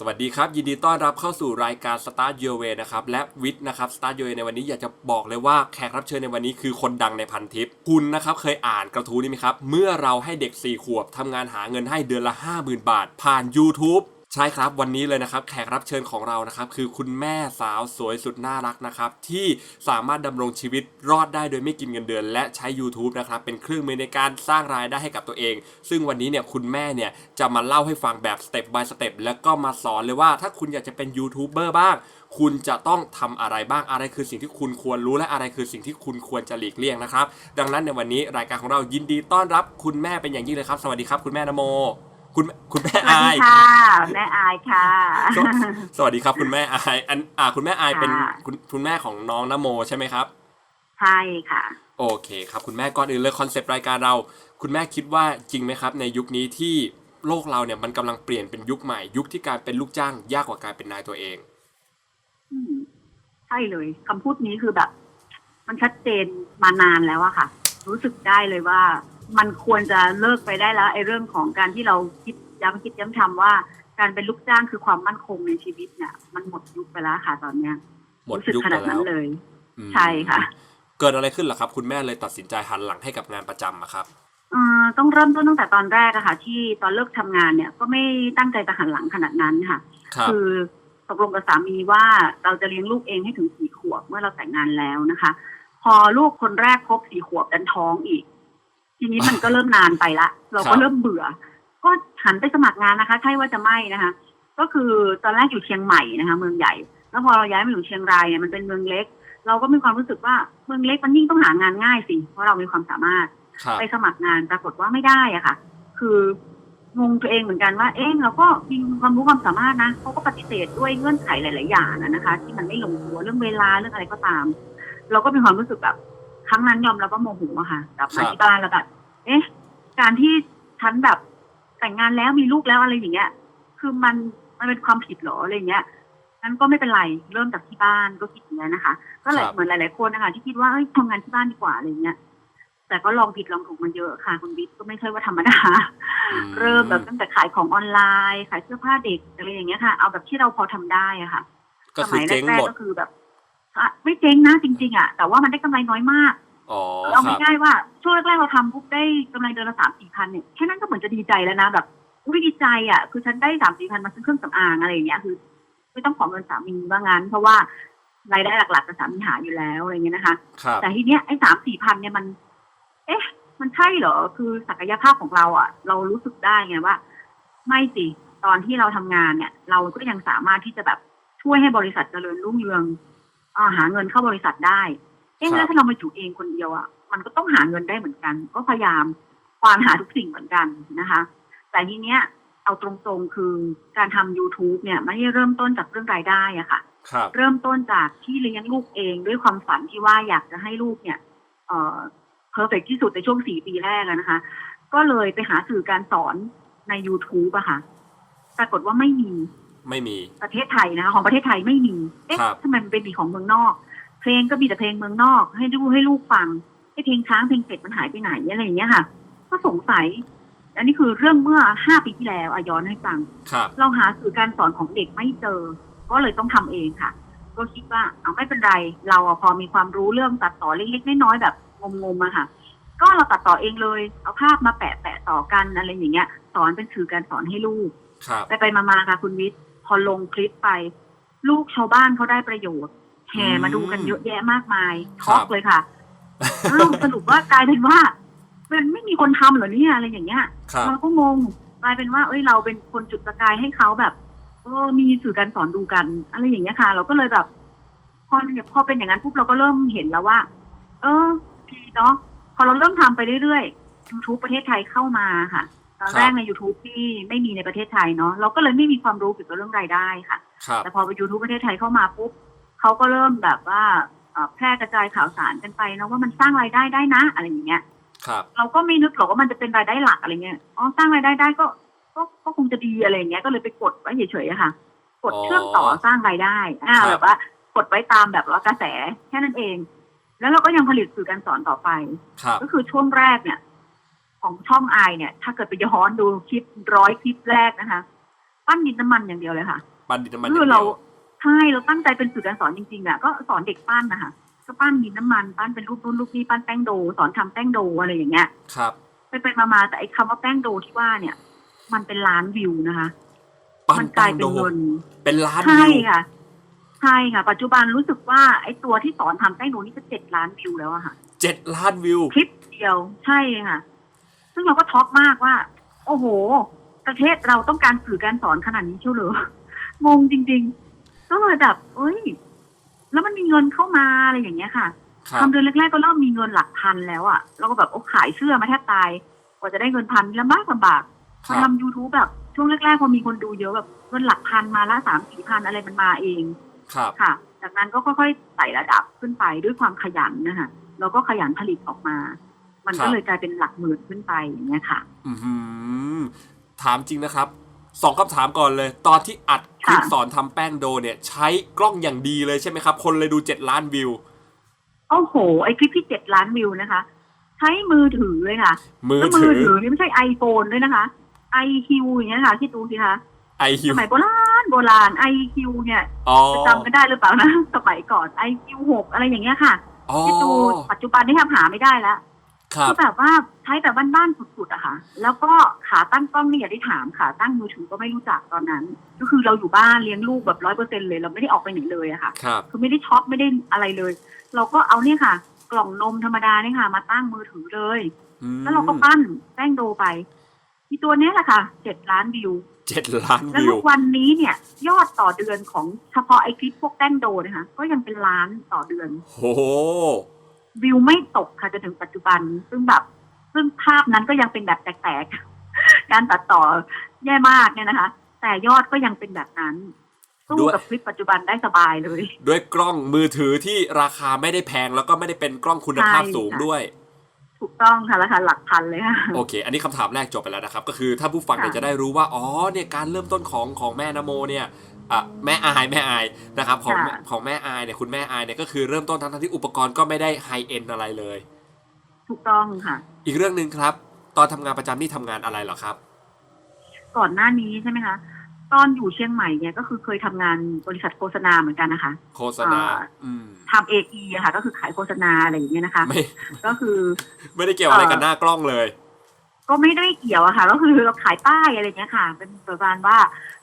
สวัสดีครับ ยินดีต้อนรับเข้าสู่รายการ Start Your Way นะครับ และวิทย์นะครับ Start Your Way ในวันนี้อยากจะบอกเลยว่าแขกรับเชิญในวันนี้คือคนดังในพันทิป คุณนะครับเคยอ่านกระทู้นี้ไหมครับ เมื่อเราให้เด็ก 4 ขวบทำงานหาเงินให้เดือนละ 50,000 บาท ผ่าน YouTube ใช่ครับวันนี้เลยนะครับแขกรับเชิญของเรานะครับคือคุณแม่สาวสวยสุดน่ารักนะครับที่สามารถดำรงชีวิตรอดได้โดยไม่กินเงินเดือน และใช้ YouTube นะครับเป็นเครื่องมือในการสร้างรายได้ให้กับตัวเอง ซึ่งวันนี้เนี่ยคุณแม่เนี่ยจะมาเล่าให้ฟังแบบสเต็ป by สเต็ปแล้วก็มาสอนเลยว่าถ้าคุณอยากจะเป็นยูทูบเบอร์บ้างคุณจะต้องทำอะไรบ้าง อะไรคือสิ่งที่คุณควรรู้และอะไรคือสิ่งที่คุณควรจะหลีกเลี่ยงนะครับ ดังนั้นในวันนี้รายการของเรายินดีต้อนรับคุณแม่เป็นอย่างยิ่งเลยครับ สวัสดีครับ คุณแม่นโม คุณคุณแม่สวัสอาดียค่ะ แม่อายค่ะสวสวัสดีครับ คุณแม่อายอันอ่าคุณแม่อายเป็นค่ะคุณคุณแม่ของน้องนโมใช่ไหมครับใช่ค่ะ โอเคครับคุณแม่ก่อนอื่นเลยคอนเซปต์รายการเรา คุณแม่คิดว่าจริงไหมครับ ในยุคนี้ที่โลกเราเนี่ยมันกำลังเปลี่ยนเป็นยุคใหม่ ยุคที่การเป็นลูกจ้างยากกว่าการเป็นนายตัวเองอืมใช่เลยคำพูดนี้คือแบบ มันชัดเจนมานานแล้วอะค่ะ รู้สึกได้เลยว่า มันควรจะเลิกไปได้แล้วไอ้เรื่องของการที่เราคิดย้ำคิดย้ำทำว่า การเป็นลูกจ้างคือความมั่นคงในชีวิตเนี่ยมันหมดยุคไปแล้วค่ะตอนเนี้ยหมดรู้สึกยุคขไปนาดแล้นั้วนเลยอืมใช่ค่ะ เกิดอะไรขึ้นเหรอครับ คุณแม่เลยตัดสินใจหันหลังให้กับงานประจำอะครับเอ่อต้องเริ่มต้นตั้งแต่ตอนแรกอะค่ะ ที่ตอนเลิกทำงานเนี่ยก็ไม่ตั้งใจจะหันหลังขนาดนั้นค่ะครับคือตกลงกับสามีว่าเราจะเลี้ยงลูกเองให้ถึงสี่ขวบเมื่อเราแต่งงานแล้วนะคะ พอลูกคนแรกครบสี่ขวบดันท้องอีก ทีนี้มันก็เริ่มนานไปละ เราก็เริ่มเบื่อ ก็หันไปสมัครงานนะคะ ใช่ว่าจะไม่นะคะ ก็คือตอนแรกอยู่เชียงใหม่นะคะ เมืองใหญ่ แล้วพอเราย้ายมาอยู่เชียงรายเนี่ยมันเป็นเมืองเล็ก เราก็มีความรู้สึกว่าเมืองเล็กมันยิ่งต้องหางานง่ายสิ เพราะเรามีความสามารถครับไปสมัครงานปรากฏว่าไม่ได้อะค่ะ คืองงตัวเองเหมือนกันว่า เอ๊ะเราก็มีความรู้ความสามารถนะเขาก็ปฏิเสธด้วยเงื่อนไขหลาย ๆ อย่างอะนะคะ ที่มันไม่ลงตัวเรื่องเวลาเรื่องอะไรก็ตาม เราก็มีความรู้สึกแบบครั้งนั้นยอมรับว่าโมโหอะค่ะกลับมาที่บ้านแล้วแบบ เอ๊ะ การที่ฉันแบบแต่งงานแล้วมีลูกแล้วอะไรอย่างเงี้ย คือมันมันเป็นความผิดเหรออะไรอย่างเงี้ยนั้นก็ไม่เป็นไรเริ่มจากที่บ้านก็คิดอย่างนี้ยนะคะ ก็เลยครับ เหมือนหลาย ๆคนนะคะที่คิดว่าเอ้ยทำงานที่บ้านดีกว่าอะไรอย่างเงี้ย แต่ก็ลองผิดลองถูกมาเยอะค่ะคุณบิ๊กก็ไม่ใช่ว่าธรรมดา อืเริ่มแบบตั้งแต่ขายของออนไลน์ ขายเสื้อผ้าเด็กอะไรอย่างเงี้ยค่ะ เอาแบบที่เราพอทำได้อะค่ะก็สคือมัยแรเจ๊งกหมด ๆก็คือแบบอะไม่เจ๊งนะจริง ๆอะแต่ว่ามันได้กำไรน้อยมาก อ๋อเอาครับ ง่ายๆว่าช่วงแรกๆเราทำปุ๊บได้กำไรเดือนละสามสี่พันเนี่ยแค่นั้นก็เหมือนจะดีใจแล้วนะแบบอุ้ยดีใจอะคือฉันได้สามสี่พันมาซื้อเครื่องสำอางอะไรอย่างเงี้ยคือไม่ต้องขอเงินสามีว่างั้น เพราะว่ารายได้หลักๆกับสามีหาอยู่แล้วอะไรเงี้ยนะคะ ครับ แต่ทีเนี้ยไอ้สามสี่พันเนี่ยมัน เอ๊ะ มันใช่เหรอ คือศักยภาพของเราอะ เรารู้สึกได้ไงว่า ไม่สิ ตอนที่เราทำงานเนี่ย เราก็ยังสามารถที่จะแบบช่วยให้บริษัทเจริญรุ่งเรืองอาหาเงินเข้าบริษัทได้ เอ๊ะครับแล้วถ้าเรามาอยู่เองคนเดียวอะ มันก็ต้องหาเงินได้เหมือนกัน ก็พยายามควานหาทุกสิ่งเหมือนกันนะคะ แต่ทีเนี้ยเอาตรงๆคือการทำ YouTube เนี่ยไม่ได้เริ่มต้นจากเรื่องรายได้อะค่ะ ครับ เริ่มต้นจากที่เลี้ยงลูกเองด้วยความฝันที่ว่าอยากจะให้ลูกเนี่ย เอ่อเพอร์เฟกที่สุดในช่วงสี่ปีแรกอะนะคะ ก็เลยไปหาสื่อการสอนใน YouTube อะค่ะ ปรากฏว่าไม่มีไม่มี ประเทศไทยนะคะ ของประเทศไทยไม่มี เอ๊ะครับ ทำไมมันเป็นมีของเมืองนอก เพลงก็มีแต่เพลงเมืองนอก ให้ดูให้ลูกฟังให้เพลงช้างเพลงเป็ดมันหายไปไหนอะไรอย่างเงี้ยค่ะ ก็สงสัย อันนี้คือเรื่องเมื่อห้าปีที่แล้วอะย้อนให้ฟัง ครับเราหาสื่อการสอนของเด็กไม่เจอ ก็เลยต้องทำเองค่ะ ก็คิดว่าเอาไม่เป็นไร เราอะพอมีความรู้เรื่องตัดต่อเล็กๆน้อยๆแบบงมๆอะค่ะ ก็เราตัดต่อเองเลย เอาภาพมาแปะแปะๆต่อกันอะไรอย่างเงี้ย สอนเป็นสื่อการสอนให้ลูก ครับ ไปไปๆมาๆค่ะคุณวิทย์พอลงคลิปไป ลูกชาวบ้านเขาได้ประโยชน์ แห่มาดูกันเยอะแยะมากมายช็อกเลยค่ะอ้าวสรุปว่ากลายเป็นว่า มันไม่มีคนทำเหรอเนี่ยอะไรอย่างเงี้ยครับเราก็งงกลายเป็นว่า เอ้ยเราเป็นคนจุดประกายให้เขาแบบเออมีสื่อการสอนดูกัน อะไรอย่างเงี้ยค่ะ เราก็เลยแบบ พอพอเป็นอย่างนั้นปุ๊บเราก็เริ่มเห็นแล้วว่า เออดีเนาะพอเราเริ่มทำไปเรื่อยๆ YouTube ประเทศไทยเข้ามาค่ะตอนแรกใน YouTube ที่ไม่มีในประเทศไทยเนาะเราก็เลยไม่มีความรู้เกี่ยวกับเรื่องรายได้ค่ะครับแต่พอไป YouTube ประเทศไทยเข้ามาปุ๊บ เขาก็เริ่มแบบว่าเอ่อแพร่กระจายข่าวสารกันไปเนาะว่ามันสร้างรายได้ได้นะอะไรอย่างเงี้ยครับเราก็ไม่นึกหรอกว่ามันจะเป็นรายได้หลักอะไรเงี้ยอ๋อสร้างรายได้ได้ก็ก็ก็คงจะดีอะไรอย่างเงี้ยก็เลยไปกดไว้เฉยๆอะค่ะ กดอ๋อเชื่อมต่อสร้างรายได้อ่าครับแบบว่ากดไว้ตามแบบว่ากระแสแค่นั้นเอง แล้วเราก็ยังผลิตสื่อการสอนต่อไปครับก็คือช่วงแรกเนี่ย ของช่องไอเนี่ย ถ้าเกิดไปย้อนดูคลิปร้อยคลิปแรกนะคะ ปั้นดินน้ำมันอย่างเดียวเลยค่ะ ปั้นดินน้ำมันคืย่องดียวเรา ใช่เราตั้งใจเป็นสื่อการสอนจริงๆอะก็สอนเด็กปั้นนะคะก็ปั้นดินน้ำมันปั้นเป็นรูปนู้นรูปนี้ปั้นแป้งโด สอนทำแป้งโดอะไรอย่างเงี้ย ครับ ไปไปๆมาๆแต่ไอ้คำว่าแป้งโดที่ว่าเนี่ย มันเป็นล้านวิวนะคะปั้นมันกลายโดเป็นเงินเป็นล้านใช่วิวค่ะใช่ค่ะ ปัจจุบันรู้สึกว่าไอ้ตัวที่สอนทำแป้งโดนี่จะเจ็ดล้านวิวแล้วอะค่ะเจ็ดล้านวิวคลิปเดียวใช่ค่ะ ซึ่งเราก็ช็อกมากว่า โอ้โห ประเทศเราต้องการสื่อการสอนขนาดนี้เชียวเหรองงจริง ๆ ก็เลยแบบเอ้ย แล้วมันมีเงินเข้ามาอะไรอย่างเงี้ยค่ะครับทำเดือนแรกๆก็เริ่มมีเงินหลักพันแล้วอะเราก็แบบโอ้ขายเสื้อมาแทบตาย กว่าจะได้เงินพันลำบากลำบากคพอรับทำ youtube แบบช่วงแรกๆพอมีคนดูเยอะแบบเงินหลักพันมาละสามสี่พันอะไรมันมาเองครับค่ะ จากนั้นก็ค่อยๆไต่ระดับขึ้นไปด้วยความขยันนะคะแล้วก็ขยันผลิตออกมา มันครัก็บเลยกลายเป็นหลักหมื่นขึ้นไปอย่างเงี้ยค่ะ อือหือถามจริงนะครับ สองคำถามก่อนเลย ตอนที่อัดคลิปค่ะสอนทำแป้งโดเนี่ย ใช้กล้องอย่างดีเลยใช่ไหมครับ คนเลยดูเจ็ดล้านวิวโอ้โห ไอคลิปที่เจ็ดล้านวิวนะคะ ใช้มือถือเลยค่ะมือแล้วมืถืออถือนี่ไม่ใช่ไอโฟนด้วยนะคะไอคิวอย่างเงี้ยค่ะคิดดูสิคะไอฮิสวมัยโบราณโบราณไอคิวเนี่ยอ๋อจะจำกันได้หรือเปล่านะสมัยก่อนไอคิวหกอะไรอย่างเงี้ยค่ะอ๋อคิดดูปัจจุบันนี่ทำหาไม่ได้แล้ว ครับคือแบบว่าใช้แบบบ้านๆสุดๆอะค่ะ แล้วก็ขาตั้งกล้องนี่อย่าได้ถามขาตั้งมือถือก็ไม่รู้จักตอนนั้น ก็คือเราอยู่บ้านเลี้ยงลูกแบบร้อยเปอร์เซ็นเลยเราไม่ได้ออกไปไหนเลยอะค่ะ ครับ คือไม่ได้ช็อปไม่ได้อะไรเลย เราก็เอาเนี่ยค่ะ กล่องนมธรรมดาเนี่ยค่ะ มาตั้งมือถือเลย อืมแล้วเราก็ปั้นแป้งโดไปทีตัวเนี้ยแหละค่ะเจ็ดล้านวิว เจ็ดล้านแล้ววิทุว กวันนี้เนี่ย ยอดต่อเดือนของเฉพาะไอคลิปพวกแป้งโดนะคะก็ยังเป็นล้านต่อเดือนโอ้โห วิวไม่ตกค่ะจนถึงปัจจุบัน ซึ่งแบบซึ่งภาพนั้นก็ยังเป็นแบบแตกๆ การตัดต่อแย่มากเนี่ยนะคะ แต่ยอดก็ยังเป็นแบบนั้นสู้ด้วยกับคลิปปัจจุบันได้สบายเลย ด้วยกล้องมือถือที่ราคาไม่ได้แพงแล้วก็ไม่ได้เป็นกล้องคุณภาพใช่สูงค่ะด้วยถูกต้องค่ะราคาหลักพันเลยค่ะโอเค อันนี้คำถามแรกจบไปแล้วนะครับ ก็คือถ้าผู้ฟังเนี่ยค่ะจะได้รู้ว่า อ๋อเนี่ยการเริ่มต้นของของแม่นโมเนี่ยอะ แม่อายแม่อายนะครับของค่ะของแม่อายเนี่ยคุณแม่อายเนี่ยก็คือเริ่มต้นทั้งๆที่อุปกรณ์ก็ไม่ได้ไฮเอ็นอะไรเลย ถูกต้องค่ะ อีกเรื่องหนึ่งครับ ตอนทำงานประจำนี่ทำงานอะไรเหรอครับ ก่อนหน้านี้ใช่ไหมคะตอนอยู่เชียงใหม่เนี่ยก็คือเคยทำงานบริษัทโฆษณาเหมือนกันนะคะ โฆษณาอ่าอืมทำเออะค่ะ ก็คือขายโฆษณาอะไรอย่างเงี้ยนะคะไม่ก็คือ ไม่ได้เกี่ยวอะไรกับหน้ากล้องเลย ก็ไม่ได้เกี่ยวอะค่ะ ก็คือเราขายป้ายอะไรเงี้ยค่ะ เป็นประมาณว่า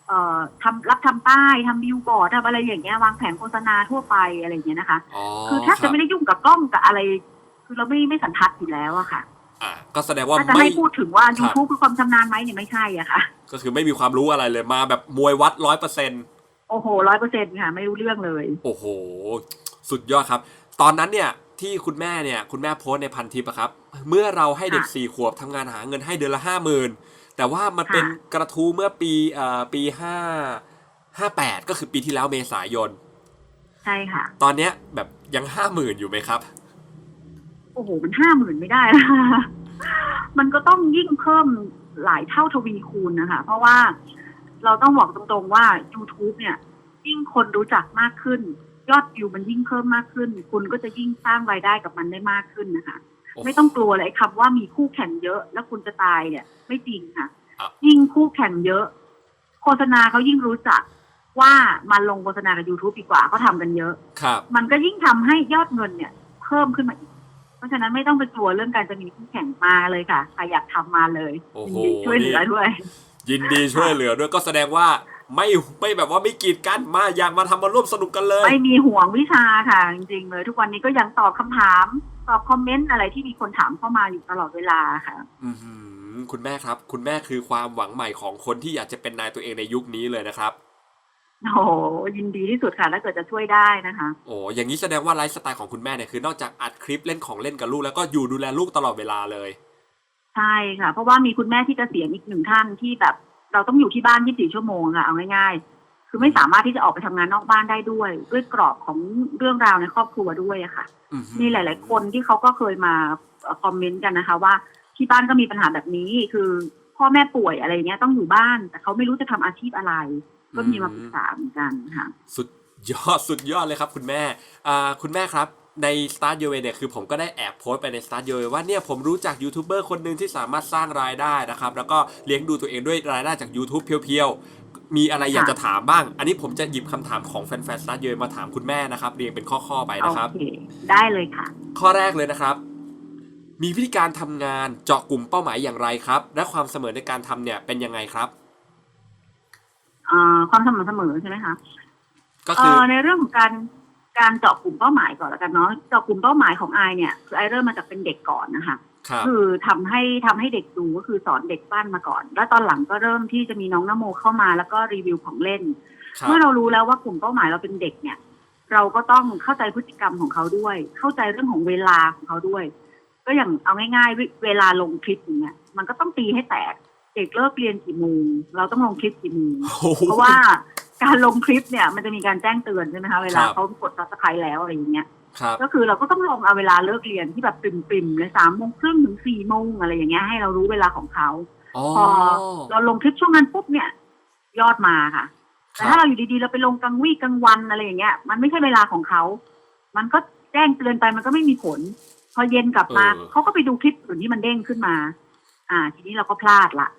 เอ่อทำรับทำป้ายทำบิลบอร์ดทำอะไรอย่างเงี้ยวางแผนโฆษณาทั่วไปอะไรอย่างเงี้ยนะคะ อ๋อคือแทบคจะรับไม่ได้ยุ่งกับกล้องกับอะไร คือเราไม่ไม่สันทัดอยู่แล้วอะค่ะอ่าก็แสดงว่าถ้าจะไม่ ให้พูดถึงว่า ครับ YouTube คือความชำนาญไหมเนี่ยไม่ใช่อะค่ะ ก็คือไม่มีความรู้อะไรเลยมาแบบมวยวัดร้อยเปอร์เซ็นต์โอ้โหร้อยเปอร์เซ็นต์ค่ะ ไม่รู้เรื่องเลย โอ้โห สุดยอดครับ ตอนนั้นเนี่ยที่คุณแม่เนี่ย คุณแม่โพสต์ในพันทิปอะครับ เมื่อเราให้เด็กค่ะ สี่ขวบทำงานหาเงินให้เดือนละห้าหมื่น แต่ว่ามันเป็นค่ะกระทู้เมื่อปีเอ่อปีห้าห้าแปดก็คือปีที่แล้วเมษายน ใช่ค่ะ ตอนเนี้ยแบบยังห้าหมื่นอยู่ไหมครับ โอ้โหมันห้าหมื่นไม่ได้แล้วค่ะมันก็ต้องยิ่งเพิ่มหลายเท่าทวีคูณนะคะ เพราะว่าเราต้องบอกตรงๆว่า YouTube เนี่ย ยิ่งคนรู้จักมากขึ้น ยอดวิวมันยิ่งเพิ่มมากขึ้น คุณก็จะยิ่งสร้างรายได้กับมันได้มากขึ้นนะคะโอ้ ไม่ต้องกลัวเลยคำว่ามีคู่แข่งเยอะ แล้วคุณจะตายเนี่ย ไม่จริงค่ะอะ ยิ่งคู่แข่งเยอะ โฆษณาเขายิ่งรู้จักว่ามาลงโฆษณากับ YouTube ดีกว่าเขาทำกันเยอะครับมันก็ยิ่งทำให้ยอดเงินเนี่ย เพิ่มขึ้นมาอีก เพราะฉะนั้นไม่ต้องไปกลัวเรื่องการจะมีคู่แข่งมาเลยค่ะใครอยากทำมาเลยโอ้โหยินดีช่วยเหลือด้วย ยินดีช่วยเหลือด้วยก็แสดงว่าไม่ไม่แบบว่าไม่กีดกันมาอยากมาทำมาร่วมสนุกกันเลย ไม่มีห่วงวิชาค่ะจริงๆเลย ทุกวันนี้ก็ยังตอบคำถาม ตอบคอมเมนต์อะไรที่มีคนถามเข้ามาอยู่ตลอดเวลาค่ะอือหือคุณแม่ครับ คุณแม่คือความหวังใหม่ของคนที่อยากจะเป็นนายตัวเองในยุคนี้เลยนะครับโอ้โหยินดีที่สุดค่ะถ้าเกิดจะช่วยได้นะคะโอ้อย่างนี้แสดงว่าไลฟ์สไตล์ของคุณแม่เนี่ยคือนอกจากอัดคลิปเล่นของเล่นกับลูกแล้วก็อยู่ดูแลลูกตลอดเวลาเลย ใช่ค่ะ เพราะว่ามีคุณแม่ที่เกษียณอีกหนึ่งท่านที่แบบ เราต้องอยู่ที่บ้าน 24 ชั่วโมงค่ะเอาง่ายๆ คือไม่สามารถที่จะออกไปทำงานนอกบ้านได้ด้วย ด้วยกรอบของเรื่องราวในครอบครัวด้วยอะค่ะอือหือมีหลาย ๆ คนที่เขาก็เคยมาเอ่อคอมเมนต์กันนะคะ ว่าที่บ้านก็มีปัญหาแบบนี้ คือพ่อแม่ป่วยอะไรเงี้ยต้องอยู่บ้าน แต่เขาไม่รู้จะทำอาชีพอะไร ก็มีมาปรึกษาเหมือนกันค่ะสุดยอดสุดยอดเลยครับ คุณแม่อ่าคุณแม่ครับใน Start Your Way เนี่ยคือผมก็ได้แอบโพสต์ไปใน Start Your Way ว่าเนี่ยผมรู้จักยูทูบเบอร์คนหนึ่งที่สามารถสร้างรายได้นะครับ แล้วก็เลี้ยงดูตัวเองด้วยรายได้จาก YouTube เพียวๆ มีอะไรอยากจะถามบ้าง อันนี้ผมจะหยิบคำถามของแฟนๆสตาร์เยมาถามคุณแม่นะครับ เรียงเป็นข้อๆไปโอนะครับเคได้เลยค่ะ ข้อแรกเลยนะครับ มีวิธีการทำงานเจาะกลุ่มเป้าหมายอย่างไรครับ และความเสมอในการทำเนี่ยเป็นยังไงครับเอ่อความสม่ำเสมอใช่ไหมคะก็เอ่คืออในเรื่องของการการเจาะกลุ่มเป้าหมายก่อนแล้วกันเนาะเจาะกลุ่มเป้าหมายของไอเนี่ยคือไอเริ่มมาจากเป็นเด็กก่อนนะคะ ครับคือทำให้ทำให้เด็กดูก็คือสอนเด็กบ้านมาก่อน แล้วตอนหลังก็เริ่มที่จะมีน้องนโมเข้ามาแล้วก็รีวิวของเล่นครับเมื่อเรารู้แล้วว่ากลุ่มเป้าหมายเราเป็นเด็กเนี่ย เราก็ต้องเข้าใจพฤติกรรมของเขาด้วย เข้าใจเรื่องของเวลาของเขาด้วย ก็อย่างเอาง่าย ๆ เวเวลาลงคลิปอย่างเงี้ยมันก็ต้องตีให้แตกเด็กเลิกเรียนกี่โมงเราต้องลงคลิปกี่โมงโอ้โหเพราะว่าการลงคลิปเนี่ยมันจะมีการแจ้งเตือนใช่ไหมคะเวลาครับเขากดซับสไครต์แล้วอะไรอย่างเงี้ย ครับก็คือเราก็ต้องลงเอาเวลาเลิกเรียนที่แบบปริมๆเลยสามโมงครึ่งถึงสี่โมงอะไรอย่างเงี้ยให้เรารู้เวลาของเขาอ๋อพอเราลงคลิปช่วงนั้นปุ๊บเนี่ย ยอดมาค่ะคแต่รับถ้าเราอยู่ดีๆเราไปลงกลางวี่กลางวันอะไรอย่างเงี้ย มันไม่ใช่เวลาของเขา มันก็แจ้งเตือนไปมันก็ไม่มีผล พอเย็นกลับมาเขาก็ไปดูคลิปอื่นที่มันเด้งขึ้นมา อ่า ทีนี้เราก็พลาดละ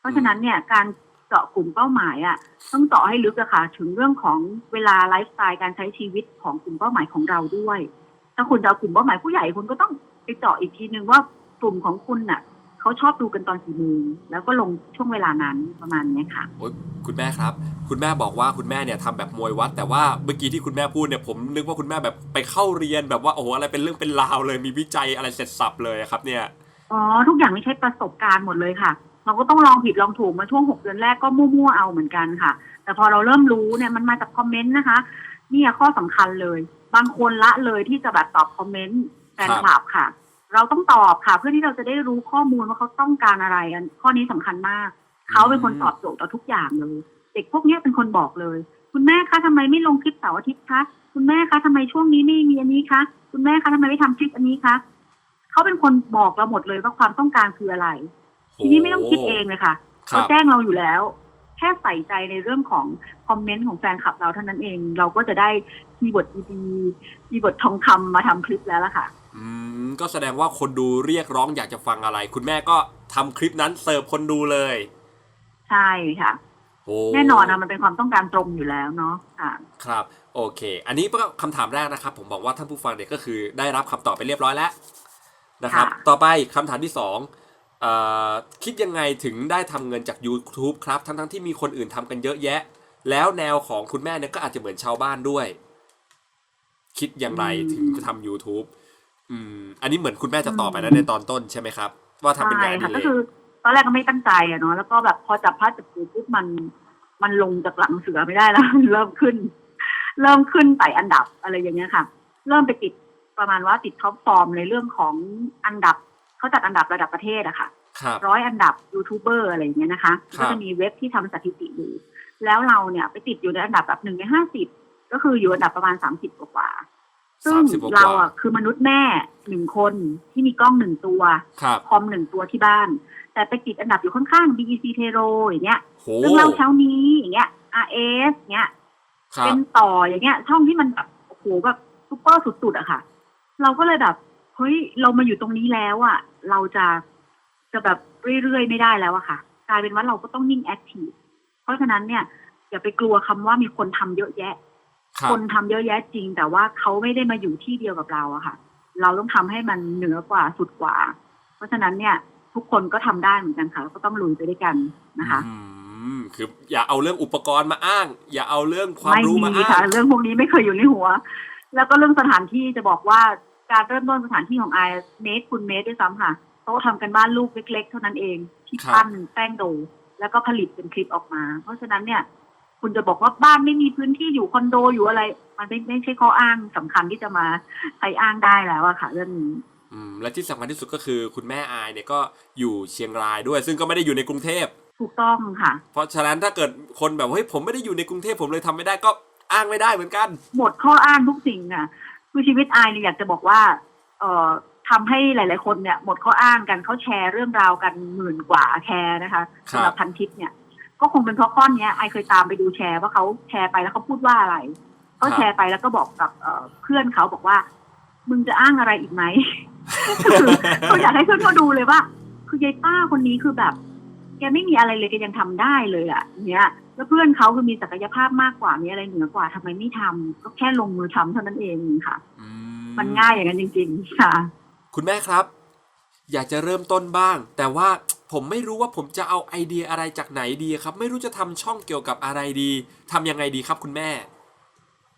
เพราะฉะนั้นเนี่ยการ เจาะกลุ่มเป้าหมายอะต้องเจาะให้ลึกอะค่ะ ถึงเรื่องของเวลาไลฟ์สไตล์การใช้ชีวิตของกลุ่มเป้าหมายของเราด้วย ถ้าคุณจะเอากลุ่มเป้าหมายผู้ใหญ่คุณก็ต้องไปเจาะอีกทีนึงว่ากลุ่มของคุณน่ะเขาชอบดูกันตอนกี่โมงแล้วก็ลงช่วงเวลานั้นประมาณเนี้ยค่ะโอ๊ยคุณแม่ครับ คุณแม่บอกว่าคุณแม่เนี่ยทำแบบมวยวัด แต่ว่าเมื่อกี้ที่คุณแม่พูดเนี่ยผมนึกว่าคุณแม่แบบไปเข้าเรียนแบบว่าโอ้โหอะไรเป็นเรื่องเป็นราวเลยมีวิจัยอะไรเสร็จสับเลยอะครับเนี่ยอ๋อทุกอย่างไม่ใช่ประสบการณ์หมดเลยค่ะ เราก็ต้องลองผิดลองถูกมาช่วงหกเดือนแรกก็มั่วๆเอาเหมือนกันค่ะ แต่พอเราเริ่มรู้เนี่ยมันมาจากคอมเมนต์นะคะนี่ข้อสำคัญเลย บางคนละเลยที่จะแบบตอบคอมเมนต์แฟนคลับค่ะ เราต้องตอบค่ะ เพื่อที่เราจะได้รู้ข้อมูลว่าเขาต้องการอะไรอันข้อนี้สำคัญมาก เขาเป็นคนตอบโจทย์เราทุกอย่างเลย เด็กพวกนี้เป็นคนบอกเลย คุณแม่คะทำไมไม่ลงคลิปเสาร์อาทิตย์คะคุณแม่คะทำไมช่วงนี้ไม่มีอันนี้คะคุณแม่คะทำไมไม่ทำคลิปอันนี้คะเขาเป็นคนบอกเราหมดเลยว่าความต้องการคืออะไร ทีนี้ไม่ต้องคิดเองเลยค่ะครัเขาบแจ้งเราอยู่แล้ว แค่ใส่ใจในเรื่องของคอมเมนต์ของแฟนคลับเราเท่านั้นเอง เราก็จะได้คีย์เวิร์ดดีๆคีย์เวิร์ดทองคำมาทำคลิปแล้วล่ะค่ะ อืมก็แสดงว่าคนดูเรียกร้องอยากจะฟังอะไร คุณแม่ก็ทำคลิปนั้นเสิร์ฟคนดูเลย ใช่ค่ะโอ้แน่นอนนะมันเป็นความต้องการตรงอยู่แล้วเนาะค่ะ ครับ โอเค อันนี้ก็คำถามแรกนะครับ ผมบอกว่าท่านผู้ฟังเนี่ยก็คือได้รับคำตอบไปเรียบร้อยแล้วนะครับค่ะต่อไปคำถามที่สองเอ่อ คิดยังไงถึงได้ทำเงินจาก YouTube ครับ ทั้งๆที่มีคนอื่นทำกันเยอะแยะ แล้วแนวของคุณแม่เนี่ยก็อาจจะเหมือนชาวบ้านด้วย คิดอย่างไรถึงทำ YouTube อืม อันนี้เหมือนคุณแม่จะตอบไปแล้วในตอนต้นใช่ไหมครับ ว่าทำเป็นใช่งานอค่ะดิก็เรกคือตอนแรกก็ไม่ตั้งใจอะเนาะแล้วก็แบบพอจับพลัดจับผลูปุ๊บมัน มันลงจากหลังเสือไม่ได้แล้ว เริ่มขึ้น เริ่มขึ้นไต่อันดับอะไรอย่างเงี้ยค่ะ เริ่มไปติดประมาณว่าติดท็อปฟอร์มในเรื่องของอันดับ เขาจัดอันดับระดับประเทศอะค่ะครับร้อยอันดับยูทูบเบอร์อะไรอย่างเงี้ยนะคะครับก็จะมีเว็บที่ทำสถิติอยู่แล้วเราเนี่ยไปติดอยู่ในอันดับแบบหนึ่งในห้าสิบก็คืออยู่อันดับประมาณสามสิบกว่าๆซึ่ง30กว่าๆเราอะคือมนุษย์แม่หนึ่งคนที่มีกล้องหนึ่งตัวครับคอมหนึ่งตัวที่บ้าน แต่ไปติดอันดับอยู่ข้างๆ BEC t e r o อย่างเงี้ยโหเรื่องเล่าเช้านี้อย่างเงี้ย RS เงี้ยครัเป็บนต่ออย่างเงี้ยช่องที่มันแบบโอ้โหแบบซุปเปอร์สุดๆอะค่ะ เราก็เลยแบบ เฮ้ยเรามาอยู่ตรงนี้แล้วอะเราจะจะแบบเรื่อยๆไม่ได้แล้วอะค่ะกลายเป็นว่าเราก็ต้องนิ่งแอคทีฟเพราะฉะนั้นเนี่ย อย่าไปกลัวคำว่ามีคนทำเยอะแยะครัคบนทำเยอะแยะจริง แต่ว่าเขาไม่ได้มาอยู่ที่เดียวกับเราอะค่ะ เราต้องทำให้มันเหนือกว่าสุดกว่า เพราะฉะนั้นเนี่ย ทุกคนก็ทำได้เหมือนกันค่ะแล้วก็ต้องลุยไปด้วยกันนะคะอืมคืออย่าเอาเรื่องอุปกรณ์มาอ้าง อย่าเอาเรื่องความไม่รู้มามีอ้าค่ะงเรื่องพวกนี้ไม่เคยอยู่ในหัว แล้วก็เรื่องสถานที่จะบอกว่า การเริ่มต้นสถานที่ของไอเมดคุณเมดด้วยซ้ำค่ะโต๊ะทำกันบ้านลูกเล็ก ๆ เท่านั้นเองที่ครับปั้นแป้งโด แล้วก็ผลิตเป็นคลิปออกมา เพราะฉะนั้นเนี่ย คุณจะบอกว่าบ้านไม่มีพื้นที่อยู่คอนโดอยู่อะไร มันไม่ไม่ใช่ข้ออ้างสำคัญที่จะมาใช้อ้างได้แล้วอะค่ะเรื่องนี้อืมและที่สำคัญที่สุดก็คือคุณแม่อายเนี่ยก็อยู่เชียงรายด้วย ซึ่งก็ไม่ได้อยู่ในกรุงเทพถูกต้องค่ะ เพราะฉะนั้นถ้าเกิดคนแบบเฮ้ยผมไม่ได้อยู่ในกรุงเทพผมเลยทำไม่ได้ก็อ้างไม่ได้เหมือนกัน หมดข้ออ้างทุกสิ่งอะ คือชีวิตอายเนี่ยอยากจะบอกว่า เอ่อทำให้หลาย ๆ คนเนี่ยหมดข้ออ้างกันเขาแชร์เรื่องราวกันหมื่นกว่าแชร์นะคะครับสำหรับพันทิปเนี่ย ก็คงเป็นเพราะข้อเนี้ยไอเคยตามไปดูแชร์ว่าเขาแชร์ไปแล้วเขาพูดว่าอะไรก็แชร์ไปแล้วก็บอกกับเอ่อเพื่อนเขาบอกว่า มึงจะอ้างอะไรอีกไหมคือเขาอยากให้เพื่อนเขาดูเลยว่า คือยายป้าคนนี้คือแบบ แกไม่มีอะไรเลยแกยังทำได้เลยอะเนี้ย แล้วเพื่อนเขาคือมีศักยภาพมากกว่ามีอะไรเหนือกว่าทำไมไม่ทำก็แค่ลงมือทำเท่านั้นเองค่ะอืมันง่ายอย่างนั้นจริง ๆ ค่ะ คุณแม่ครับ อยากจะเริ่มต้นบ้าง แต่ว่าผมไม่รู้ว่าผมจะเอาไอเดียอะไรจากไหนดีครับ ไม่รู้จะทำช่องเกี่ยวกับอะไรดีทำยังไงดีครับคุณแม่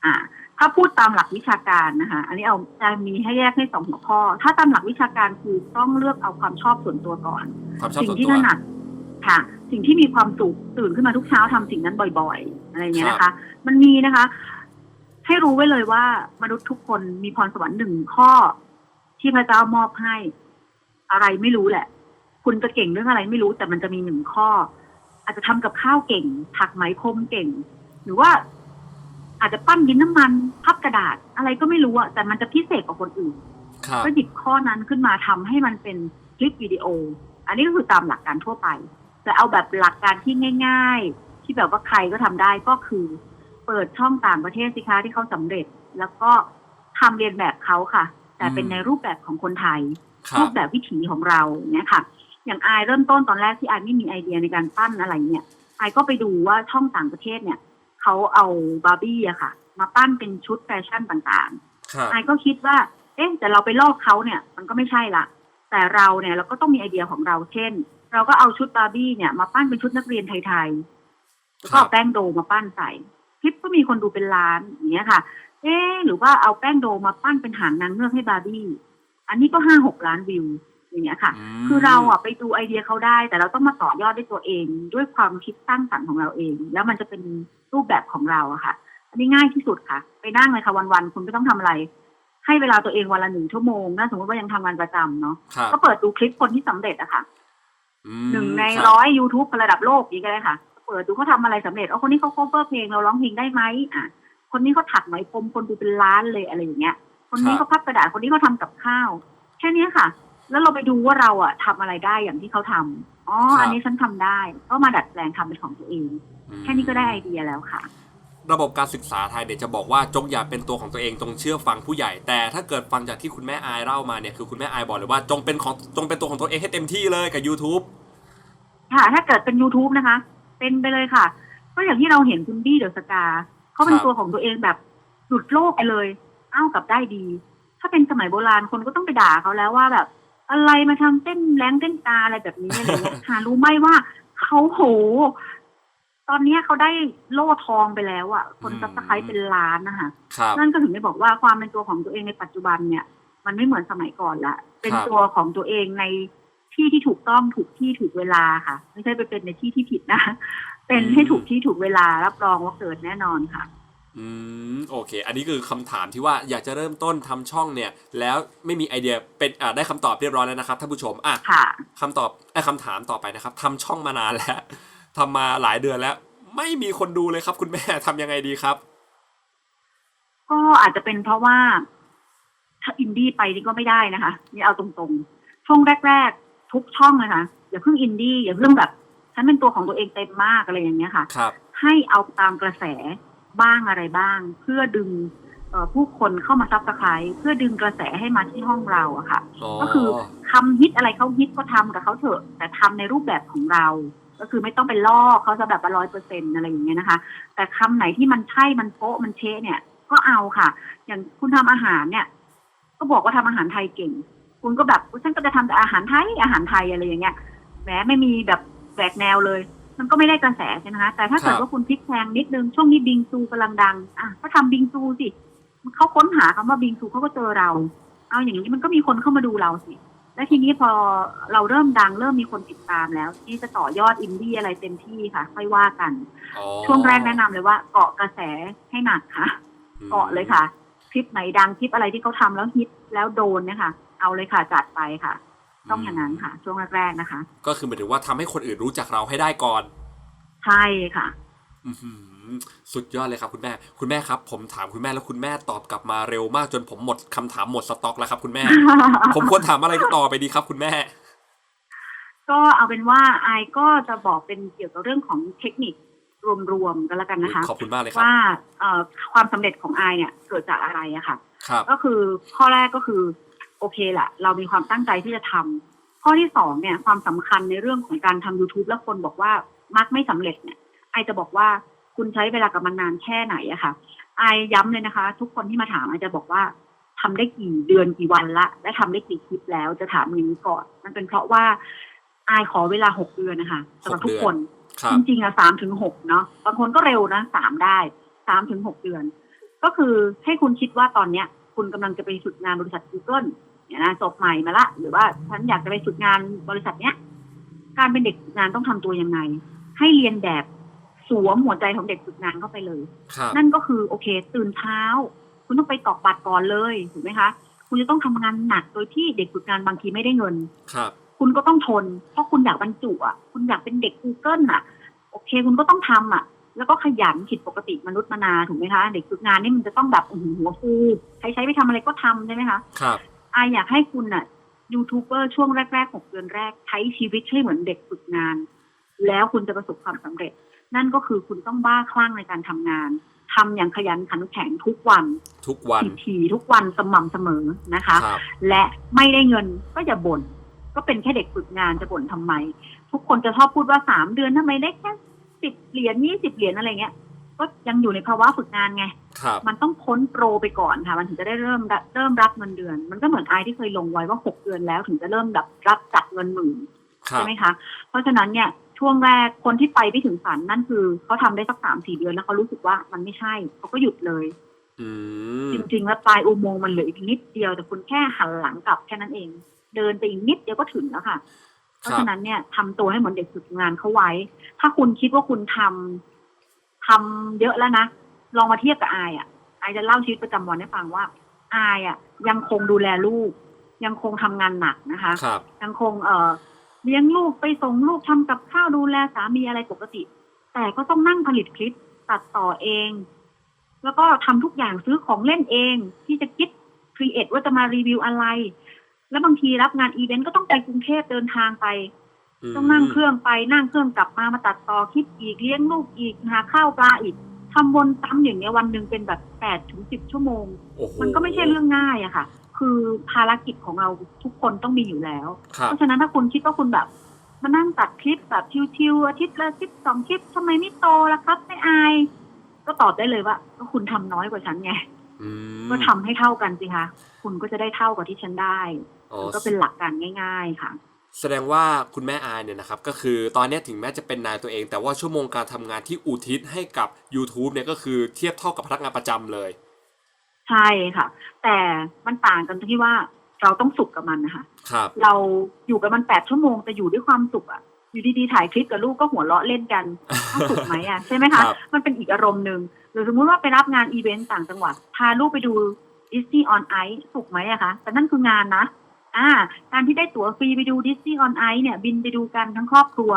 อ่า ถ้าพูดตามหลักวิชาการนะคะอันนี้เอาจะมีให้แยกให้สองหัวข้อ ถ้าตามหลักวิชาการคือต้องเลือกเอาความชอบส่วนตัวก่อนความชอบสิ่งส่วนที่ตัถวนัด ค่ะ สิ่งที่มีความสุขตื่นขึ้นมาทุกเช้าทำสิ่งนั้นบ่อย ๆ อะไรเงี้ยนะคะ มันมีนะคะ ให้รู้ไว้เลยว่ามนุษย์ทุกคนมีพรสวรรค์หนึ่งข้อ ที่พระเจ้ามอบให้ อะไรไม่รู้แหละ คุณจะเก่งเรื่องอะไรไม่รู้แต่มันจะมีหนึ่งข้อ อาจจะทำกับข้าวเก่งถักไหมพรมเก่ง หรือว่าอาจจะปั้นดินน้ำมันพับกระดาษ อะไรก็ไม่รู้อะแต่มันจะพิเศษกว่าคนอื่นครับก็หยิบข้อนั้นขึ้นมาทำให้มันเป็นคลิปวิดีโอ อันนี้ก็คือตามหลักการทั่วไป แต่เอาแบบหลักการที่ง่าย ๆ ที่แบบว่าใครก็ทำได้ก็คือ เปิดช่องต่างประเทศสิคะที่เขาสำเร็จ แล้วก็ทำเรียนแบบเขาค่ะ แต่เป็นในรูปแบบของคนไทยครัรูบปแบบวิถีของเราเนี่ยค่ะ อย่างอายเริ่มต้นตอนแรกที่อายไม่มีไอเดียในการปั้นอะไรเนี่ยอายก็ไปดูว่าช่องต่างประเทศเนี่ยเขาเอาบาร์บี้อะค่ะ มาปั้นเป็นชุดแฟชั่นต่างๆครับไอก็คิดว่า เอ๊ะแต่เราไปลอกเขาเนี่ย มันก็ไม่ใช่ละแต่เราเนี่ยเราก็ต้องมีไอเดียของเราเช่น เราก็เอาชุดบาร์บี้เนี่ยมาปั้นเป็นชุดนักเรียนไทยๆแล้วก็เอาแป้งโดมาปั้นใส่คลิปก็มีคนดูเป็นล้านอย่างเงี้ยค่ะ เอ๊ะหรือว่าเอาแป้งโดมาปั้นเป็นหางนางเงือกให้บาร์บี้ อันนี้ก็ห้าหกล้านวิวอย่างเงี้ยค่ะมคือเราอะไปดูไอเดียเขาได้ แต่เราต้องมาต่อยอดด้วยตัวเอง ด้วยความคิดสร้างสรรค์ของเราเอง แล้วมันจะเป็นรูปแบบของเราอะค่ะ อันนี้ง่ายที่สุดค่ะ ไปนั่งเลยค่ะวันๆคุณไม่ต้องทำอะไร ให้เวลาตัวเองวันละหนึ่งชั่วโมงนะสมมติว่ายังทำงานประจำเนาะครับก็เปิดดูคลิปคนที่สำเร็จอะค่ะอืม หนึ่งในครับร้อย YouTube ระดับโลกนี้ก็ได้ค่ะ เปิดดูเขาทำอะไรสำเร็จเอาคนนี้เขา cover เพลงเราร้องเพลงได้ไหมอะ คนนี้เขาถักไหมพรมคนดูเป็นล้านเลยอะไรอย่างเงี้ย คนนี้เขาพับกระดาษคนนี้เขาทำกับข้าว แค่เนี้ยค่ะ แล้วเราไปดูว่าเราอะทำอะไรได้อย่างที่เขาทำอ๋อครับอันนี้ฉันทำได้ ก็มาดัดแปลงทำเป็นของตัวเองอืมแค่นี้ก็ได้ไอเดียแล้วค่ะ ระบบการศึกษาไทยเนี่ยจะบอกว่าจงอย่าเป็นตัวของตัวเองจงเชื่อฟังผู้ใหญ่ แต่ถ้าเกิดฟังจากที่คุณแม่อายเล่ามาเนี่ยคือคุณแม่อายบอกเลยว่าจงเป็นของจงเป็นตัวของตัวเองให้เต็มที่เลยกับ YouTube ค่ะ ถ้าเกิดเป็น youtube นะคะ เป็นไปเลยค่ะ ก็อย่างที่เราเห็นคุณบี้เดอะสกาเขาเป็นตัวของตัวเองแบบหลุดโลกไปเลย เอ้ากลับได้ดี ถ้าเป็นสมัยโบราณคนก็ต้องไปด่าเขาแล้วว่าแบบ อะไรมาทำเต้นแรงเต้นตาอะไรแบบนี้อะไรเงี้ยหารู้ไหมว่าเขาโห ตอนเนี้ยเขาได้โล่ทองไปแล้วอะคนอืมซับสไครต์เป็นล้านนะคะครับนั่นก็ถึงได้บอกว่าความเป็นตัวของตัวเองในปัจจุบันเนี่ย มันไม่เหมือนสมัยก่อนละเป็นครับตัวของตัวเองในที่ที่ถูกต้องถูกที่ถูกเวลาค่ะ ไม่ใช่ไปเป็นในที่ที่ผิดนะ เป็นให้ถูกที่ถูกเวลารับรองว่าเกิดแน่นอนค่ะ อืมโอเค อันนี้คือคำถามที่ว่าอยากจะเริ่มต้นทำช่องเนี่ย แล้วไม่มีไอเดียเป็นอ่าได้คำตอบเรียบร้อยแล้วนะครับท่านผู้ชมอะค่ะคำตอบไอ้ยคำถามต่อไปนะครับทำช่องมานานแล้ว ทำมาหลายเดือนแล้ว ไม่มีคนดูเลยครับ คุณแม่ทำยังไงดีครับ ก็อาจจะเป็นเพราะว่า ถ้าอินดี้ไปนี่ก็ไม่ได้นะคะนี่เอาตรงๆ ช่วงแรก ๆ ทุกช่องเลยค่ะอย่าเพิ่งอินดี้อย่าเพิ่งแบบฉันเป็นตัวของตัวเองเต็มมากอะไรอย่างเงี้ยค่ะครับให้เอาตามกระแสบ้างอะไรบ้าง เพื่อดึงเอ่อผู้คนเข้ามาซับสไครต์เพื่อดึงกระแสให้มาที่ห้องเราอะค่ะ ก็คือคำฮิตอะไรเขาฮิตก็ทำกับเขาเถอะ แต่ทำในรูปแบบของเรา ก็คือไม่ต้องไปลอกเขาจะแบบร้อยเปอร์เซ็นอะไรอย่างเงี้ยนะคะ แต่คำไหนที่มันใช่มันโป๊ะมันเชะเนี่ย ก็เอาค่ะ อย่างคุณทำอาหารเนี่ย ก็บอกว่าทำอาหารไทยเก่ง คุณก็แบบฉันก็จะทำแต่อาหารไทยอาหารไทยอะไรอย่างเงี้ยแหมไม่มีแบบแหวกแนวเลย มันก็ไม่ได้กระแสใช่ไหมคะแต่ถ้าเกิดครับว่าคุณพลิกแพลงนิดนึงช่วงนี้บิงซูกำลังดังอะก็ทำบิงซูสิเขาค้นหาคำว่าบิงซูเขาก็เจอเรา เอาอย่างนี้มันก็มีคนเข้ามาดูเราสิ และทีนี้พอเราเริ่มดังเริ่มมีคนติดตามแล้ว ที่จะต่อยอดอินดี้อะไรเต็มที่ค่ะ ค่อยว่ากัน อ๋อช่วงแรกแนะนำเลยว่าเกาะกระแสให้หนักค่ะ เกาะเลยค่ะ คลิปไหนดังคลิปอะไรที่เขาทำแล้วฮิตแล้วโดนเนี่ยค่ะ เอาเลยค่ะจัดไปค่ะ ต้องอย่างนั้นค่ะ ช่วงแรกๆนะคะ ก็คือหมายถึงว่าทำให้คนอื่นรู้จักเราให้ได้ก่อน ใช่ค่ะ อื้อหือ สุดยอดเลยครับคุณแม่ คุณแม่ครับ ผมถามคุณแม่แล้วคุณแม่ตอบกลับมาเร็วมากจนผมหมดคำถามหมดสต็อกแล้วครับ คุณแม่ ผมควรถามอะไรต่อไปดีครับ คุณแม่ ก็เอาเป็นว่าไอายก็จะบอกเป็นเกี่ยวกับเรื่องของเทคนิครวมๆกันแล้วกันนะคะขอบคุณมากเลยครับว่าเอ่อความสำเร็จของไอายเนี่ยเกิดจากอะไรอะค่ะครับก็คือข้อแรกก็คือ โอเคแหละเรามีความตั้งใจที่จะทำข้อที่สองเนี่ย ความสำคัญในเรื่องของการทำ YouTube แล้วคนบอกว่ามักไม่สำเร็จเนี่ยไอจะบอกว่า คุณใช้เวลากับมันนานแค่ไหนอะค่ะไอย้ำเลยนะคะ ทุกคนที่มาถามไอจะบอกว่าทำได้กี่เดือนกี่วันละ และทำได้กี่คลิปแล้วจะถามอย่างนี้ก่อน มันเป็นเพราะว่าไอขอเวลาหกเดือนนะคะสำหรับทุกคนครัจบริงๆอะสามถึงหกเนาะบางคนก็เร็วนะสามได้สามถึงหกเดือน ก็คือให้คุณคิดว่าตอนเนี้ย คุณกำลังจะไปฝึกงานบริษัท Google เนี่ยนะจบใหม่มาละ หรือว่าฉันอยากจะไปฝึกงานบริษัทเนี้ยการเป็นเด็กฝึกงานต้องทำตัวยังไง ให้เรียนแบบ สวมหัวใจของเด็กฝึกงานเข้าไปเลย ครับนั่นก็คือโอเค ตื่นเช้า คุณต้องไปตอกบัตรก่อนเลยถูกไหมคะ คุณจะต้องทำงานหนักโดยที่เด็กฝึกงานบางทีไม่ได้เงิน ครับคุณก็ต้องทน เพราะคุณอยากบรรจุอะ คุณอยากเป็นเด็ก Google อะ โอเค คุณก็ต้องทำอะ แล้วก็ขยันผิดปกติมนุษย์มนาถูกไหมคะ เด็กฝึกงานนี่มันจะต้องแบบอื้อหือหัวฟูใช้ใช้ไปทำอะไรก็ทำใช่ไหมคะ ครับอาอยากให้คุณอะยูทูบเบอร์ช่วงแรกๆหกเดือนแรกใช้ชีวิตให้เหมือนเด็กฝึกงาน แล้วคุณจะประสบความสำเร็จ นั่นก็คือคุณต้องบ้าคลั่งในการทำงานทำอย่างขยันขันแข็งทุกวัน ทุกวันถี่ๆทุกวันสม่ำเสมอนะคะครับและไม่ได้เงินก็อย่าบ่นก็เป็นแค่เด็กฝึกงานจะบ่นทำไม ทุกคนจะชอบพูดว่าสามเดือนทำไมได้แค่สิบเหรียญยี่สิบเหรียญอะไรเงี้ย ก็ยังอยู่ในภาวะฝึกงานไงครับมันต้องพ้นโปรไปก่อนค่ะ มันถึงจะได้เริ่มรับเริ่มรับเงินเดือน มันก็เหมือนไอที่เคยลงไว้ว่าหกเดือนแล้วถึงจะเริ่มรับรับจับเงินหมื่นครัใช่บไหมคะ เพราะฉะนั้นเนี่ย ช่วงแรกคนที่ไปไม่ถึงฝันนั่นคือเขาทำได้สักสามสี่เดือนแล้วเขารู้สึกว่ามันไม่ใช่เขาก็หยุดเลยอืมจริงๆ แล้วปลายอุโมงค์มันเหลืออีกนิดเดียวแต่คุณแค่หันหลังกลับแค่นั้นเอง เดินไปอีกนิดเดียวก็ถึงแล้วค่ะ เพครัราะบฉะนั้นเนี่ยทำตัวให้เหมือนเด็กฝึกงานเขาไว้ ถ้าคุณคิดว่าคุณทำทำเยอะแล้วนะลองมาเทียบกับอายอะอายจะเล่าชีวิตประจำวันให้ฟังว่า อายอะ ยังคงดูแลลูก ยังคงทำงานหนักนะคะครับยังคงเอ่อ เลี้ยงลูกไปส่งลูกทำกับข้าวดูแลสามีอะไรปกติ แต่ก็ต้องนั่งผลิตคลิปตัดต่อเอง แล้วก็ทำทุกอย่างซื้อของเล่นเอง ที่จะคิดครีเอทว่าจะมารีวิวอะไร แล้วบางทีรับงานอีเวนต์ก็ต้องไปกรุงเทพเดินทางไปมต้องนั่งเครื่องไปนั่งเครื่องกลับมามาตัดต่อคลิปอีกเลี้ยงลูกอีกหาข้าวปลาอีกทำวนซ้ำอย่างเนี้ยวันหนึ่งเป็นแบบแปดถึงสิบชั่วโมงโอ้โหมันก็ไม่ใช่เรื่องง่ายอะค่ะ คือภารกิจของเราทุกคนต้องมีอยู่แล้วครับเพราะฉะนั้นถ้าคุณคิดว่าคุณแบบมานั่งตัดคลิปแบบชิวๆอาทิตย์ละคลิปสองคลิปทำไมไม่โตล่ะครับ ไม่อาย ก็ตอบได้เลยว่า ก็คุณทำน้อยกว่าฉันไงอืมก็ทำให้เท่ากันสิคะคุณก็จะได้เท่ากับที่ฉันได้อ๋อมันก็เป็นหลักการง่าย ๆ ค่ะ แสดงว่าคุณแม่อายเนี่ยนะครับ ก็คือตอนเนี้ยถึงแม้จะเป็นนายตัวเอง แต่ว่าชั่วโมงการทำงานที่อุทิศให้กับ YouTube เนี่ยก็คือเทียบเท่ากับพนักงานประจำเลย ใช่ค่ะ แต่มันต่างกันตรงที่ว่าเราต้องสุขกับมันนะคะครับ เราอยู่กับมันแปดชั่วโมงแต่อยู่ด้วยความสุขอะอยู่ดีๆถ่ายคลิปกับลูกก็หัวเราะเล่นกันต้องสุขไหมอะใช่ไหมคะครับมันเป็นอีกอารมณ์หนึ่งหรือสมมุติว่าไปรับงานอีเวนต์ต่างจังหวัดพาลูกไปดู Disney on Ice สุขไหมอะคะแต่นั่นคืองานนะอ่า การที่ได้ตั๋วฟรีไปดู Disney on Ice เนี่ย บินไปดูกันทั้งครอบครัว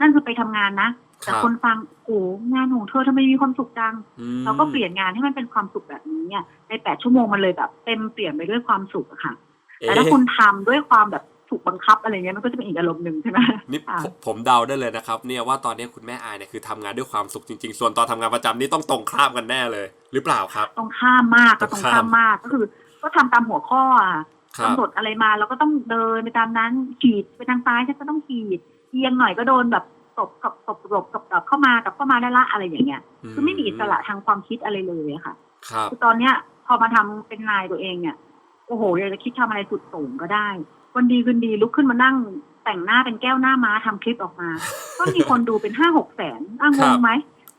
นั่นคือไปทำงานนะ แต่ครับคนฟังโอ้งานของเธอทำไมมีความสุขจังอืมเราก็เปลี่ยนงานให้มันเป็นความสุขแบบนี้เนี่ยในแปดชั่วโมงมันเลยแบบเต็มเปลี่ยนไปด้วยความสุขอะค่ะ แต่ถ้าเอ๊ะคุณทำด้วยความแบบถูกบังคับอะไรเงี้ยมันก็จะเป็นอีกอารมณ์หนึ่งใช่ไหมนี่ค่ะผมผมเดาได้เลยนะครับ เนี่ยว่าตอนนี้คุณแม่อายเนี่ยคือทำงานด้วยความสุขจริง ๆ ส่วนตอนทำงานประจำนี่ต้องตรงข้ามกันแน่เลย หรือเปล่าครับ ตรงข้ามมากก็ตตรรงงข้ามข้ามมากก็คือ ก็ทำตามหัวข้ออะครับกำหนดอะไรมาเราก็ต้องเดินไปตามนั้นขีดไปทางซ้ายฉันก็ต้องขีดเอียงหน่อยก็โดนแบบ ตบกับตบตบกับกับเข้ามากับเข้ามาได้ละอะไรอย่างเงี้ย คือไม่มีอิสระทางความคิดอะไรเลยอะค่ะครับคือตอนเนี้ย พอมาทำเป็นนายตัวเองเนี่ยโอ้โหอยากจะคิดทำอะไรสุดโต่งก็ได้ วันดีคืนดีลุกขึ้นมานั่งแต่งหน้าเป็นแก้วหน้าม้าทำคลิปออกมา ก็มีคนดูเป็นห้าหกแสนอะงงไหม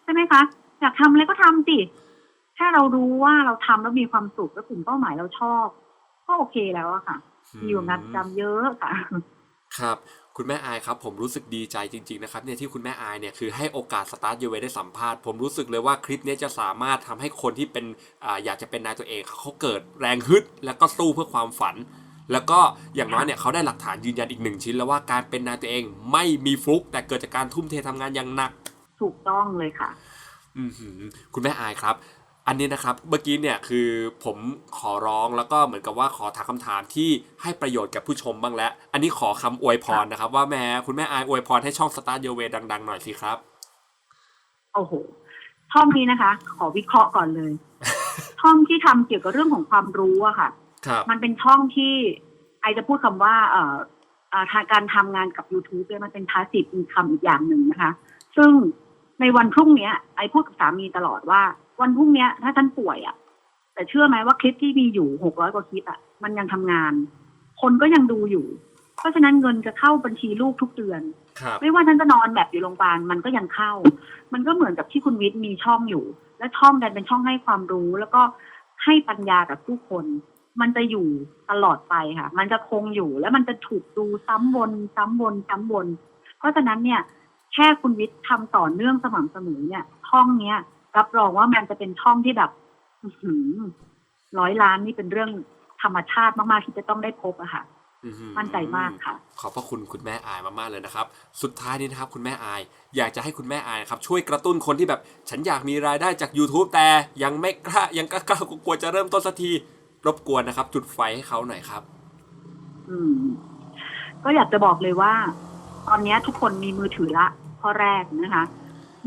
ใช่ไหมคะอยากทำอะไรก็ทำสิแค่เรารู้ว่าเราทำแล้วมีความสุขแล้วกลุ่มเป้าหมายเราชอบ ก็โอเคแล้วอะค่ะมีอยู่งานประจำเยอะค่ะ ครับคุณแม่อายครับผมรู้สึกดีใจจริงๆนะครับเนี่ยที่คุณแม่อายเนี่ยคือให้โอกาสสตาร์ทยูเวได้สัมภาษณ์ผมรู้สึกเลยว่าคลิปเนี้จะสามารถทำให้คนที่เป็นอ่าอยากจะเป็นนายตัวเองเขาเกิดแรงฮึด แล้วก็สู้เพื่อความฝัน แล้วก็อย่างน้อยเนี่ยเขาได้หลักฐานยืนยันอีกหนึ่งชิ้น แล้วว่าการเป็นนายตัวเองไม่มีฟลุกแต่เกิดจากการทุ่มเททำงานอย่างหนัก ถูกต้องเลยค่ะอือหือคุณแม่อายครับ อันนี้นะครับเมื่อกี้เนี่ยคือผมขอร้องแล้วก็เหมือนกับว่าขอถามคำถามที่ให้ประโยชน์กับผู้ชมบ้างแล้ว อันนี้ขอคำอวยพรนะครับ ว่าแม่คุณแม่อายอวยพรให้ช่องสตาร์ y ยเวดัง ๆ หน่อยสิครับโอ้โหช่องนี้นะคะ ขอวิเคราะห์ก่อนเลย ช่องที่ทำเกี่ยวกับเรื่องของความรู้อะค่ะครับมันเป็นช่องที่ไอจะพูดคำว่าเอ่อเอ่อทางการทำงานกับ YouTube เนี่ยมันเป็น passive income อีกอย่างหนึ่งนะคะ ซึ่งในวันพรุ่งเนี้ยไอ้พูดกับสามีตลอดว่า วันพรุ่งเนี้ย ถ้าท่านป่วยอะ่ะ แต่เชื่อไหมว่าคลิปที่มีอยู่หกร้อยกว่าคลิปอะ่ะ มันยังทำงาน คนก็ยังดูอยู่ เพราะฉะนั้นเงินจะเข้าบัญชีลูกทุกเดือนครับไม่ว่าท่านจะนอนแบบอยู่โรงพยาบาลมันก็ยังเข้า มันก็เหมือนกับที่คุณวิทย์มีช่องอยู่ และช่องดันเป็นช่องให้ความรู้แล้วก็ให้ปัญญากับผู้คน มันจะอยู่ตลอดไปค่ะ มันจะคงอยู่แล้วมันจะถูกดูซ้ำวนซ้ำวนซ้ำวน เพราะฉะนั้นเนี่ย แค่คุณวิทย์ทำต่อเนื่องสม่ำเสมอเนี่ย ช่องเนี้ย รับรองว่ามันจะเป็นช่องที่แบบอื้อหือร้อยล้านนี่เป็นเรื่องธรรมชาติมากๆที่จะต้องได้พบอะค่ะอื้อหือมั่นใจมากค่ะ ขอบพระคุณคุณแม่อายมากๆเลยนะครับ สุดท้ายนี้นะครับ คุณแม่อาย อยากจะให้คุณแม่อายนะครับ ช่วยกระตุ้นคนที่แบบ ฉันอยากมีรายได้จาก YouTube แต่ยังไม่กล้ายังกล้ากลัวๆจะเริ่มต้นสักทีรบกวนนะครับ จุดไฟให้เขาหน่อยครับ อืม ก็อยากจะบอกเลยว่า ตอนเนี้ยทุกคนมีมือถือละข้อแรกนะคะ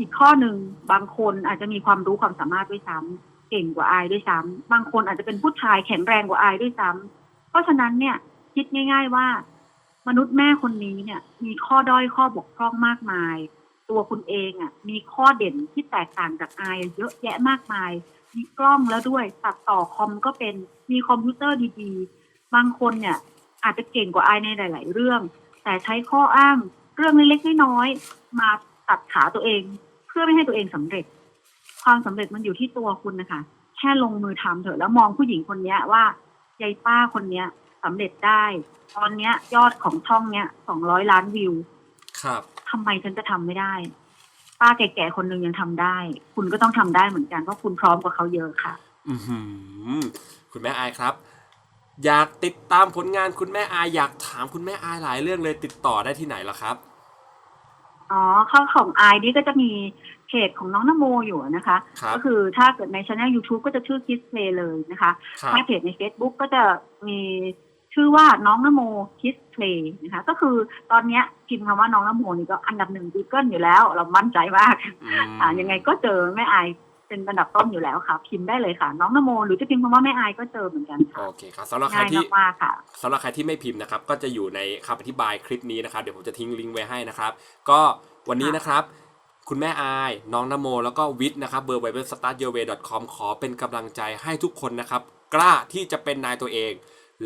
อีกข้อหนึ่งบางคนอาจจะมีความรู้ความสามารถด้วยซ้ำเก่งกว่าอายด้วยซ้ำบางคนอาจจะเป็นผู้ชายแข็งแรงกว่าอายด้วยซ้ำเพราะฉะนั้นเนี่ยคิดง่าย ๆว่า มนุษย์แม่คนนี้เนี่ย มีข้อด้อยข้อบกพร่องมากมาย ตัวคุณเองอะ่ะ มีข้อเด่นที่แตกต่างจากอายเยอะแยะมากมาย มีกล้องแล้วด้วยตัดต่อคอมก็เป็นมีคอมพิวเตอร์ดีๆ บางคนเนี่ย อาจจะเก่งกว่าอายในหลาย ๆ เรื่อง แต่ใช้ข้ออ้างเรื่องเล็กๆน้อยๆมาตัดขาตัวเอง เพื่อไม่ให้ตัวเองสำเร็จ ความสำเร็จมันอยู่ที่ตัวคุณนะคะ แค่ลงมือทำเถอะแล้วมองผู้หญิงคนเนี้ยว่ายายป้าคนเนี้ยสำเร็จได้ ตอนเนี้ย ยอดของช่องเนี้ยสองร้อยล้านวิว ครับทำไมฉันจะทำไม่ได้ ป้าแก่ๆคนหนึ่งยังทำได้ คุณก็ต้องทำได้เหมือนกันเพราะคุณพร้อมกว่าเขาเยอะค่ะอือหือคุณแม่อายครับอยากติดตามผลงานคุณแม่อายอยากถามคุณแม่อายหลายเรื่องเลยติดต่อได้ที่ไหนล่ะครับ อ๋อข้าของไอนี่ก็จะมีเพจของน้องนโมอยู่นะคะครับก็คือถ้าเกิดในช anel YouTube ก็จะชื่อ Kids Play เลยนะคะครับถ้าเพจใน Facebook ก็จะมีชื่อว่าน้องนโม Kids Play นะคะ ก็คือตอนเนี้ยพิมพ์คำว่าน้องนโมนี่ก็อันดับหนึ่ง Google อยู่แล้ว เรามั่นใจมากอืมอ่ายังไงก็เจอแม่อาย เป็นอันดับต้นอยู่แล้วค่ะ พิมพ์ได้เลยค่ะ น้องนโมหรือจะพิมพ์คำว่าแม่อายก็เจอเหมือนกันค่ะโอเคครับสำหรับใครง่ายที่มากๆค่ะ สำหรับใครที่ไม่พิมพ์นะครับ ก็จะอยู่ในคำอธิบายคลิปนี้นะครับ เดี๋ยวผมจะทิ้งลิงก์ไว้ให้นะครับ ก็วันนี้นะครับ คุณแม่อาย น้องนโม แล้วก็วิทย์นะครับเบอร์ w w w s t a r t y o u r w a y c o m ขอเป็นกำลังใจให้ทุกคนนะครับ กล้าที่จะเป็นนายตัวเอง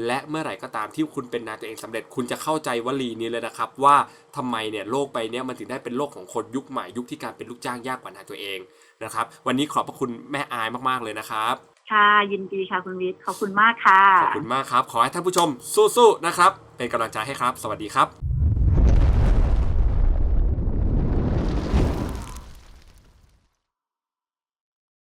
และเมื่อไหร่ก็ตามที่คุณเป็นนายตัวเองสำเร็จ คุณจะเข้าใจวลีนี้เลยนะครับ ว่าทำไมเนี่ยโลกใบเนี้ยมันถึงได้เป็นโลกของคนยุคใหม่ยุคที่การเป็นลูกจ้างยากกว่านายตัวเอง นะครับ วันนี้ขอบพระคุณแม่อายมากๆเลยนะครับ ค่ะยินดีค่ะคุณวิทย์ขอบคุณมากค่ะ ขอบคุณมากครับ ขอให้ท่านผู้ชมสู้ๆนะครับ เป็นกำลังใจให้ครับ สวัสดีครับ